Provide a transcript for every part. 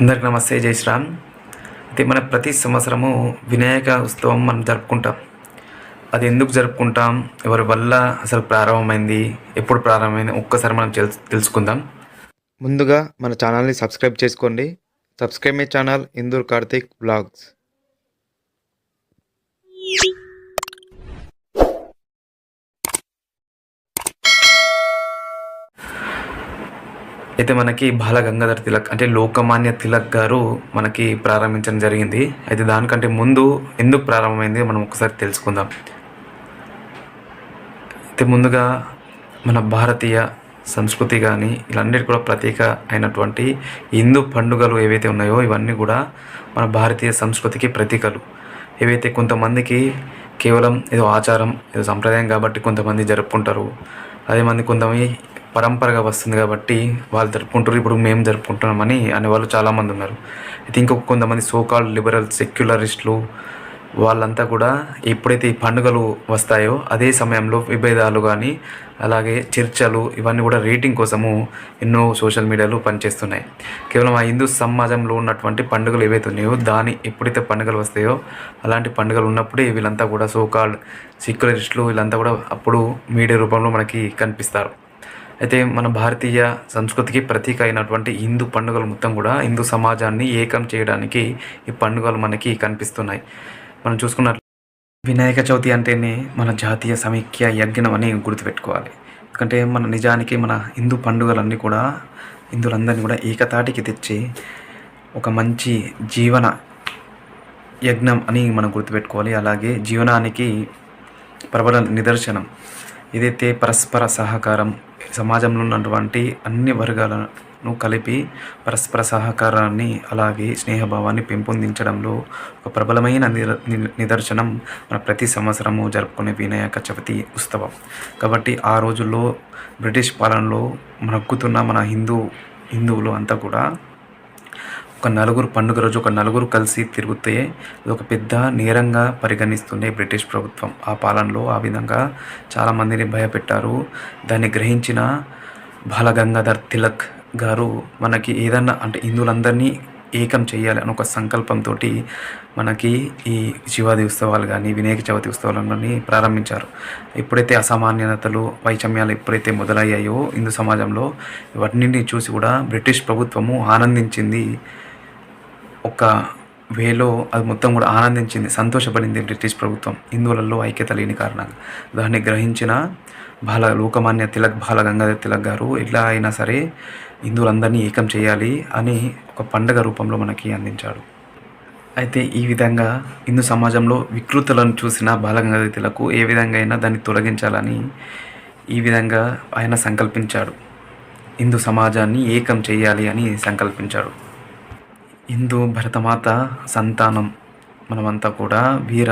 అందరికి నమస్తే జై శ్రీరామ్. అయితే మన ప్రతి సంవత్సరము వినాయక ఉత్సవం మనం జరుపుకుంటాం. అది ఎందుకు జరుపుకుంటాం? ఎవరి వల్ల అసలు ప్రారంభమైంది? ఎప్పుడు ప్రారంభమైంది? ఒక్కసారి మనం తెలుసుకుందాం. ముందుగా మన ఛానల్ని సబ్స్క్రైబ్ చేసుకోండి. Subscribe my channel Indur Karthik blogs అయితే మనకి బాల గంగాధర్ తిలక్ అంటే లోకమాన్య తిలక్ గారు మనకి ప్రారంభించడం జరిగింది. అయితే దానికంటే ముందు ఎందుకు ప్రారంభమైంది మనం ఒకసారి తెలుసుకుందాం. అయితే ముందుగా మన భారతీయ సంస్కృతి కానీ ఇలాంటి కూడా ప్రత్యేక అయినటువంటి హిందూ పండుగలు ఏవైతే ఉన్నాయో ఇవన్నీ కూడా మన భారతీయ సంస్కృతికి ప్రతీకలు. ఏవైతే కొంతమందికి కేవలం ఏదో ఆచారం ఏదో సంప్రదాయం కాబట్టి కొంతమంది జరుపుకుంటారు. అదే మంది కొంతమంది పరంపరగా వస్తుంది కాబట్టి వాళ్ళు జరుపుకుంటారు ఇప్పుడు మేము జరుపుకుంటున్నామని అనేవాళ్ళు చాలామంది ఉన్నారు. అయితే ఇంకొక కొంతమంది సోకాల్ లిబరల్ సెక్యులరిస్టులు వాళ్ళంతా కూడా ఎప్పుడైతే ఈ పండుగలు వస్తాయో అదే సమయంలో విభేదాలు కానీ అలాగే చర్చలు ఇవన్నీ కూడా రేటింగ్ కోసము ఎన్నో సోషల్ మీడియాలు పనిచేస్తున్నాయి. కేవలం ఆ హిందూ సమాజంలో ఉన్నటువంటి పండుగలు ఏవైతే ఉన్నాయో దాని ఎప్పుడైతే పండుగలు వస్తాయో అలాంటి పండుగలు ఉన్నప్పుడే వీళ్ళంతా కూడా సోకాల్డ్ సెక్యులరిస్టులు వీళ్ళంతా కూడా అప్పుడు మీడియా రూపంలో మనకి కనిపిస్తారు. అయితే మన భారతీయ సంస్కృతికి ప్రతీక అయినటువంటి హిందూ పండుగలు మొత్తం కూడా హిందూ సమాజాన్ని ఏకం చేయడానికి ఈ పండుగలు మనకి కనిపిస్తున్నాయి. మనం చూసుకున్నట్లు వినాయక చవితి అంటేనే మన జాతీయ సమైక్య యజ్ఞం అని గుర్తుపెట్టుకోవాలి. ఎందుకంటే మన నిజానికి మన హిందూ పండుగలన్నీ కూడా హిందువులందరినీ కూడా ఏకతాటికి తెచ్చి ఒక మంచి జీవన యజ్ఞం అని మనం గుర్తుపెట్టుకోవాలి. అలాగే జీవనానికి ప్రబల నిదర్శనం. ఏదైతే పరస్పర సహకారం సమాజంలో ఉన్నటువంటి అన్ని వర్గాలను కలిపి పరస్పర సహకారాన్ని అలాగే స్నేహభావాన్ని పెంపొందించడంలో ఒక ప్రబలమైన నిదర్శనం మన ప్రతి సంవత్సరము జరుపుకునే వినాయక చవితి ఉత్సవం. కాబట్టి ఆ రోజుల్లో బ్రిటిష్ పాలనలో మనక్కుతున్న మన హిందూ హిందువులు అంతా కూడా ఒక నలుగురు పండుగ రోజు ఒక నలుగురు కలిసి తిరిగితే ఒక పెద్ద నేరంగా పరిగణిస్తుండే బ్రిటిష్ ప్రభుత్వం. ఆ పాలనలో ఆ విధంగా చాలామందిని భయపెట్టారు. దాన్ని గ్రహించిన బాలగంగాధర్ తిలక్ గారు మనకి ఏదన్నా అంటే హిందువులందరినీ ఏకం చేయాలి అని ఒక సంకల్పంతో మనకి ఈ శివాది ఉత్సవాలు కానీ వినాయక చవితి ఉత్సవాలు కానీ ప్రారంభించారు. ఎప్పుడైతే అసామాన్యతలు వైషమ్యాలు ఎప్పుడైతే మొదలయ్యాయో హిందూ సమాజంలో వాటిని చూసి కూడా బ్రిటిష్ ప్రభుత్వము ఆనందించింది. ఒక వేలో అది మొత్తం కూడా ఆనందించింది సంతోషపడింది బ్రిటిష్ ప్రభుత్వం? హిందువులలో ఐక్యత లేని కారణంగా. దాన్ని గ్రహించిన బాల లోకమాన్య తిలక్ బాల గంగాధర్ తిలక్ గారు ఎట్లా అయినా సరే హిందువులందరినీ ఏకం చేయాలి అని ఒక పండగ రూపంలో మనకి అందించాడు. అయితే ఈ విధంగా హిందూ సమాజంలో వికృతులను చూసిన బాలగంగాధర తిలకు ఏ విధంగా అయినా దాన్ని తొలగించాలని ఈ విధంగా ఆయన సంకల్పించాడు. హిందూ సమాజాన్ని ఏకం చేయాలి అని సంకల్పించాడు. హిందూ భరతమాత సంతానం మనమంతా కూడా వీర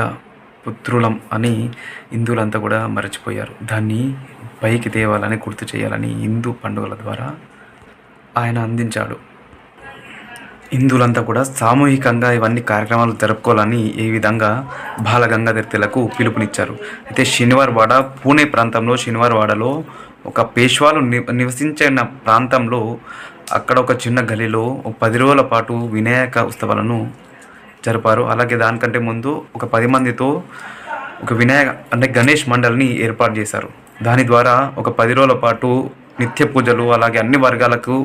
పుత్రులం అని హిందువులంతా కూడా మర్చిపోయారు. దాన్ని పైకి తేవాలని గుర్తు చేయాలని హిందూ పండుగల ద్వారా ఆయన అందించాడు. హిందువులంతా కూడా సామూహికంగా ఇవన్నీ కార్యక్రమాలు జరుపుకోవాలని ఈ విధంగా బాలగంగాధర్ తిలకు పిలుపునిచ్చారు. అయితే శనివారవాడ పూణే ప్రాంతంలో శనివారవాడలో ఒక పేష్వాలు ని నివసించిన ప్రాంతంలో అక్కడ ఒక చిన్న గలిలో ఒక పది రోజుల పాటు వినాయక ఉత్సవాలను జరిపారు. అలాగే దానికంటే ముందు ఒక పది మందితో ఒక వినాయక అంటే గణేష్ మండలిని ఏర్పాటు చేశారు. దాని ద్వారా ఒక పది రోజుల పాటు నిత్య పూజలు అలాగే అన్ని వర్గాలకు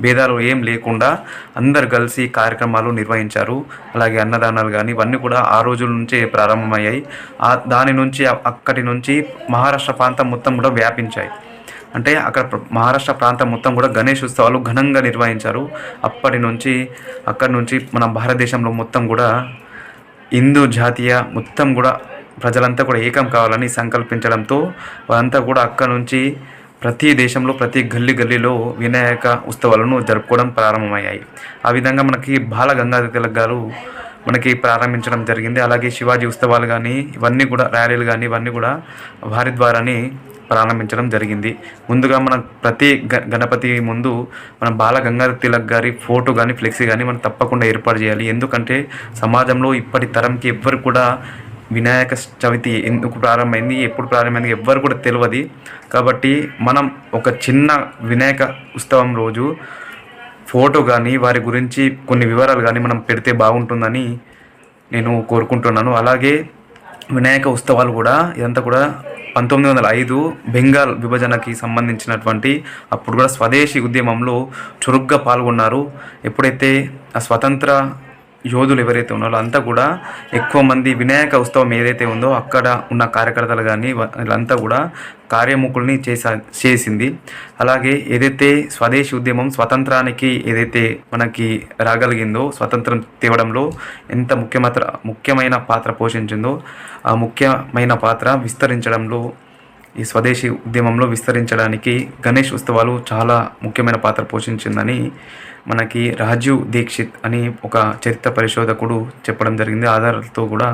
భేదాలు ఏం లేకుండా అందరు కలిసి కార్యక్రమాలు నిర్వహించారు. అలాగే అన్నదానాలు కానీ ఇవన్నీ కూడా ఆ రోజుల నుంచే ప్రారంభమయ్యాయి. దాని నుంచి అక్కడి నుంచి మహారాష్ట్ర ప్రాంతం మొత్తం కూడా వ్యాపించాయి. అంటే అక్కడ మహారాష్ట్ర ప్రాంతం మొత్తం కూడా గణేష్ ఉత్సవాలు ఘనంగా నిర్వహించారు. అప్పటి నుంచి అక్కడి నుంచి మన భారతదేశంలో మొత్తం కూడా హిందూ జాతీయ మొత్తం కూడా ప్రజలంతా కూడా ఏకం కావాలని సంకల్పించడంతో వారంతా కూడా అక్కడ నుంచి ప్రతి దేశంలో ప్రతి గల్లీ గల్లీలో వినాయక ఉత్సవాలను జరుపుకోవడం ప్రారంభమయ్యాయి. ఆ విధంగా మనకి బాల గంగాధర తిలక్ గారు మనకి ప్రారంభించడం జరిగింది. అలాగే శివాజీ ఉత్సవాలు కానీ ఇవన్నీ కూడా ర్యాలీలు కానీ ఇవన్నీ కూడా వారి ద్వారానే ప్రారంభించడం జరిగింది. ముందుగా మనం ప్రతి గ గణపతి ముందు మనం బాల గంగాధర తిలక్ గారి ఫోటో కానీ ఫ్లెక్సీ కానీ మనం తప్పకుండా ఏర్పాటు చేయాలి. ఎందుకంటే సమాజంలో ఇప్పటి తరంకి ఎవ్వరు కూడా వినాయక చవితి ఎందుకు ప్రారంభమైంది ఎప్పుడు ప్రారంభమైంది ఎవ్వరు కూడా తెలియదు కాబట్టి మనం ఒక చిన్న వినాయక ఉత్సవం రోజు ఫోటో కానీ వారి గురించి కొన్ని వివరాలు కానీ మనం పెడితే బాగుంటుందని నేను కోరుకుంటున్నాను. అలాగే వినాయక ఉత్సవాలు కూడా ఇదంతా కూడా పంతొమ్మిది వందల ఐదు బెంగాల్ విభజనకి సంబంధించినటువంటి అప్పుడు కూడా స్వదేశీ ఉద్యమంలో చురుగ్గా పాల్గొన్నారు. ఎప్పుడైతే ఆ స్వతంత్ర యోధులు ఎవరైతే ఉన్నారో అంతా కూడా ఎక్కువ మంది వినాయక ఉత్సవం ఏదైతే ఉందో అక్కడ ఉన్న కార్యకర్తలు కానీ వీళ్ళంతా కూడా కార్యముఖుల్ని చేసా చేసింది. అలాగే ఏదైతే స్వదేశీ ఉద్యమం స్వతంత్రానికి ఏదైతే మనకి రాగలిగిందో స్వతంత్రం తేవడంలో ఎంత ముఖ్యమైన ముఖ్యమైన పాత్ర పోషించిందో ఆ ముఖ్యమైన పాత్ర విస్తరించడంలో ఈ స్వదేశీ ఉద్యమంలో విస్తరించడానికి గణేష్ ఉత్సవాలు చాలా ముఖ్యమైన పాత్ర పోషించిందని మనకి రాజీవ్ దీక్షిత్ అని ఒక చరిత్ర పరిశోధకుడు చెప్పడం జరిగింది. ఆధారాలతో కూడా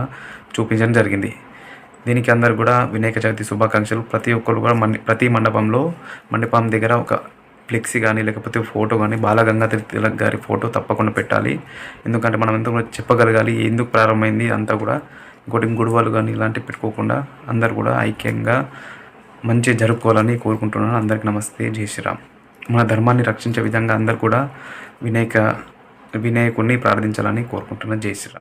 చూపించడం జరిగింది. దీనికి అందరు కూడా వినాయక చవితి శుభాకాంక్షలు. ప్రతి ఒక్కరు కూడా మండి ప్రతి మండపంలో మండపం దగ్గర ఒక ఫ్లెక్సీ కానీ లేకపోతే ఫోటో కానీ బాలగంగాధర తిలక్ గారి ఫోటో తప్పకుండా పెట్టాలి. ఎందుకంటే మనం ఎంత కూడా చెప్పగలగాలి ఎందుకు ప్రారంభమైంది అంతా కూడా. ఇంకోటి గొడవలు కానీ ఇలాంటివి పెట్టుకోకుండా అందరు కూడా ఐక్యంగా మంచిగా జరుపుకోవాలని కోరుకుంటున్నాను. అందరికీ నమస్తే. జై శ్రీరామ్. మన ధర్మాన్ని రక్షించే విధంగా అందరు కూడా వినాయక వినాయకుడిని ప్రార్థించాలని కోరుకుంటున్నాను. జై శ్రీరామ్.